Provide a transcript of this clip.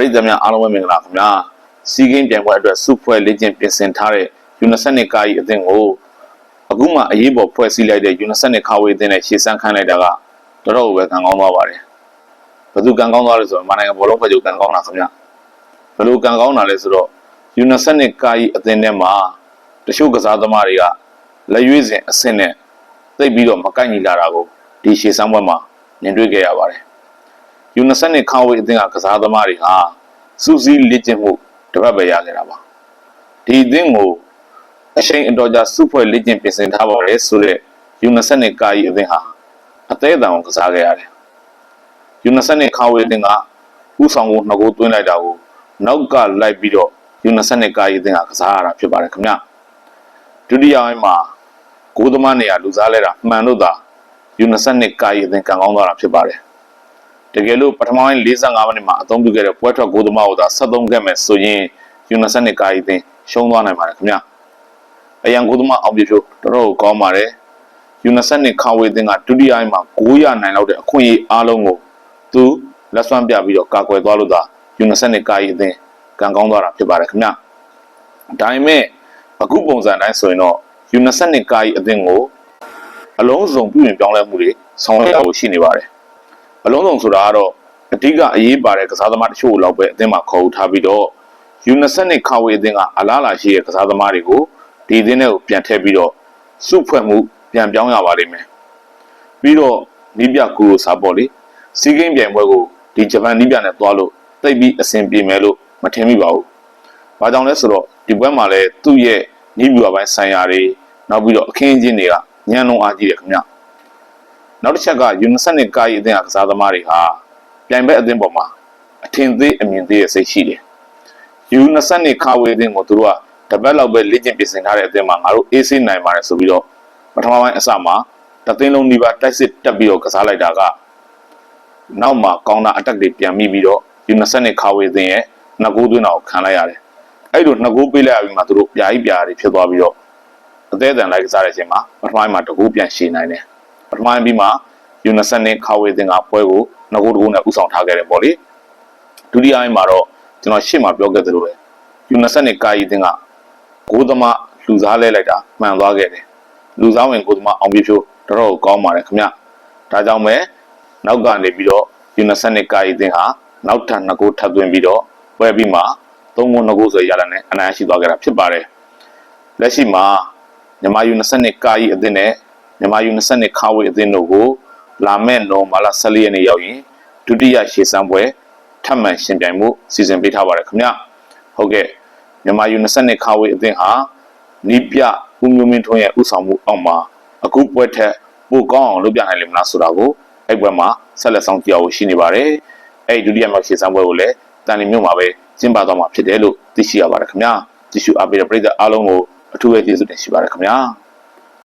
ရိသတ်များအားလုံးပဲမင်္ဂလာခင်ဗျာစီးကင်းပြိုင်ပွဲအတွက်စုဖွဲ့လေ့ကျင့်ပြင်ဆင်ထားတဲ့ U22 ကာကြီးအသင်းကိုအခုမှအရေးပေါ်ဖွဲ့စည်းလိုက်တဲ့ U22 ခါဝေးအသင်းနဲ့ရှေ့ဆန်းခိုင်းလိုက်တာကတော်တော်ပဲကံကောင်းသွားပါတယ်ဘယ်သူကံကောင်းသွားလဲဆိုတော့မနိုင်ငံဘောလုံးဖွဲ့ချုပ်ကံကောင်းတာခင်ဗျာဘယ်လိုကံကောင်းတာလဲဆိုတော့ U22 ကာကြီးအသင်းထဲမှာတချို့ကစားသမားတွေကလက်ရွေးစဉ်အဆင့်နဲ့သိပ်ပြီးတော့မကိုက်ညီလာတာကိုဒီရှေ့ဆန်းပွဲမှာမြင်တွေ့ခဲ့ရပါတယ် U22 ခါဝေးအသင်းကကစားသမားတွေဟာစူးစီးလက်ကျင့်မှုတစ်ပတ်ပဲရခဲ့တာပါဒီအသင်းကိုအချိန်အတော်ကြာစုဖွဲ့လက်ကျင့်ပြင်ဆင်ထားပါတယ်ဆိုတော့ U22 ကာကြီးအသင်းဟာအသေးအတန်ကိုကစားခဲ့ရတယ် U22 ခါဝေးအသင်းကဥဆောင်ကိုနှစ်ကိုသွင်းလိုက်တာကိုနောက်ကလိုက်ပြီးတော့ U22 ကာကြီးအသင်းကကစားရတာဖြစ်ပါတယ်ခင်ဗျဒုတိယပိုင်းမှာကိုးသမားနေရာလူစားလဲတာမှန်လို့သာ U22 ကာကြီးအသင်းကံကောင်းသွားတာဖြစ်ပါတယ် တကယ်လို့ပထမပိုင်း45မိနစ်မှာအသုံးပြုခဲ့တဲ့ပွဲထွက်ဂိုးသမားကိုသာ73ခဲ့မယ်ဆိုရင် U22 ကာကြီးအသင်းရှုံးသွားနိုင်ပါတယ်ခင်ဗျအရန်ဂိုးသမားအောင်ပြဖြိုးတော်တော်ကောင်းပါတယ် U22 ခါဝေးအသင်းကဒုတိယပိုင်းမှာ9ရနိုင်လောက်တဲ့အခွင့်အရေးအားလုံးကိုသူလက်စွမ်းပြပြီးတော့ကာကွယ်သွားလို့သာ U22 ကာကြီးအသင်းကံကောင်းသွားတာဖြစ်ပါတယ်ခင်ဗျဒါပေမဲ့အခုပုံစံတိုင်းဆိုရင်တော့ U22 ကာကြီးအသင်းကိုအလုံးစုံပြုပြင်ပြောင်းလဲမှုတွေဆောင်ရွက်ရဖို့ရှိနေပါတယ်အ လုံးစုံဆိုတာကတော့အဓိကအရေးပါတဲ့ကစားသမားတချို့လောက်ပဲအသင်းမှာခေါ်ယူထားပြီးတော့ U22 ခါဝေးအသင်းကအလားအလာရှိတဲ့ကစားသမားတွေကိုဒီအသင်းထဲကိုပြန်ထည့်ပြီးတော့စုဖွဲ့မှုပြန်ပြောင်းရပါလိမ့်မယ်ပြီးတော့နီးပြကူရိုစာပေါ့လေစီးကင်းပြိုင်ပွဲကိုဒီဂျပန်နီးပြနဲ့သွားလို့တိတ်ပြီးအဆင်ပြေမယ်လို့မထင်မိပါဘူး။ဘာကြောင့်လဲဆိုတော့ဒီပွဲမှာလည်းသူ့ရဲ့နီးပြူပိုင်းဆိုင်ရာတွေနောက်ပြီးတော့အခင်းအကျင်းတွေကညံလုံးအားကြီးတယ်ခင်ဗျ။ နောက်တစ်ချက်က U22 ကားရီအသင်းအကစားသမားတွေဟာပြိုင်ဘက်အသင်းပေါ်မှာအထင်သေးအမြင်သေးရဲ့စိတ်ရှိတယ်။ U22 ခါဝေးအသင်းကိုသူတို့ကတပတ်လောက်ပဲလေ့ကျင့်ပြင်ဆင်ထားတဲ့အသင်းမှာငါတို့အေးဆေးနိုင်ပါတယ်ဆိုပြီးတော့ပထမပိုင်းအစမှာတသိန်းလုံးဒီပါတိုက်စစ်တက်ပြီးတော့ကစားလိုက်တာကနောက်မှာကောင်းတာအတက်တွေပြန်မိပြီးတော့ U22 ခါဝေးအသင်းရဲ့နှစ်ဂိုးသွင်းတာကိုခံလိုက်ရတယ်။အဲ့လိုနှစ်ဂိုးပေးလိုက်ရပြီးမှသူတို့ပြာကြီးပြာတွေဖြစ်သွားပြီးတော့အသေးအတန်လိုက်ကစားတဲ့အချိန်မှာပထမပိုင်းမှာတကူပြန်ရှည်နိုင်တယ်။ ပထမပိုင်းပြီးမှ U22 ခါဝေးတင်ကပွဲကိုငကိုတကူနဲ့ဥဆောင်ထားခဲ့တယ်ပေါ့လေဒုတိယပိုင်းမှာတော့ကျွန်တော်ရှေ့မှာပြောခဲ့သလိုပဲ U22 ကာယီတင်ကဂိုးသမားလူစားလဲလိုက်တာမှန်သွားခဲ့တယ်လူစားဝင်ဂိုးသမားအောင်ပြဖြိုးတော်တော်ကောင်းပါတယ်ခင်ဗျဒါကြောင့်ပဲနောက်ကနေပြီးတော့ U22 ကာယီတင်ဟာနောက်ထပ်နှစ်ဂိုးထပ်သွင်းပြီးတော့ပွဲပြီးမှသုံးဂိုးနှစ်ဂိုးဆိုရလာနဲ့အနိုင်ရရှိသွားခဲ့တာဖြစ်ပါတယ်လက်ရှိမှာမြန်မာ U22 ကာယီအသင်းနဲ့ မြန်မာယူ22ခါဝေးအသင်းတို့ကိုလာမဲ့နိုမာလာ14ရက်နေ့ရောက်ရင်ဒုတိယရှေ့စမ်းပွဲထပ်မံရှင်ပြိုင်မှုစီစဉ်ပေးထားပါတယ်ခင်ဗျဟုတ်ကဲ့မြန်မာယူ22ခါဝေးအသင်းဟာနီးပြဦးမျိုးမင်းထွန်းရဲ့ဥဆောင်မှုအောက်မှာအခုပွဲထက်ပိုကောင်းအောင်လုပ်ပြနိုင်လိမ့်မလားဆိုတာကိုအဲ့ပွဲမှာဆက်လက်ဆောင်ကြည့်အောင်ရှိနေပါတယ်အဲ့ဒုတိယမြောက်ရှေ့စမ်းပွဲကိုလည်းတန်လီမြို့မှာပဲကျင်းပသွားမှာဖြစ်တယ်လို့သိရှိရပါတယ်ခင်ဗျကြည့်ရှုအားပေးတဲ့ပရိသတ်အားလုံးကိုအထူးပဲကျေးဇူးတင်ရှိပါတယ်ခင်ဗျာ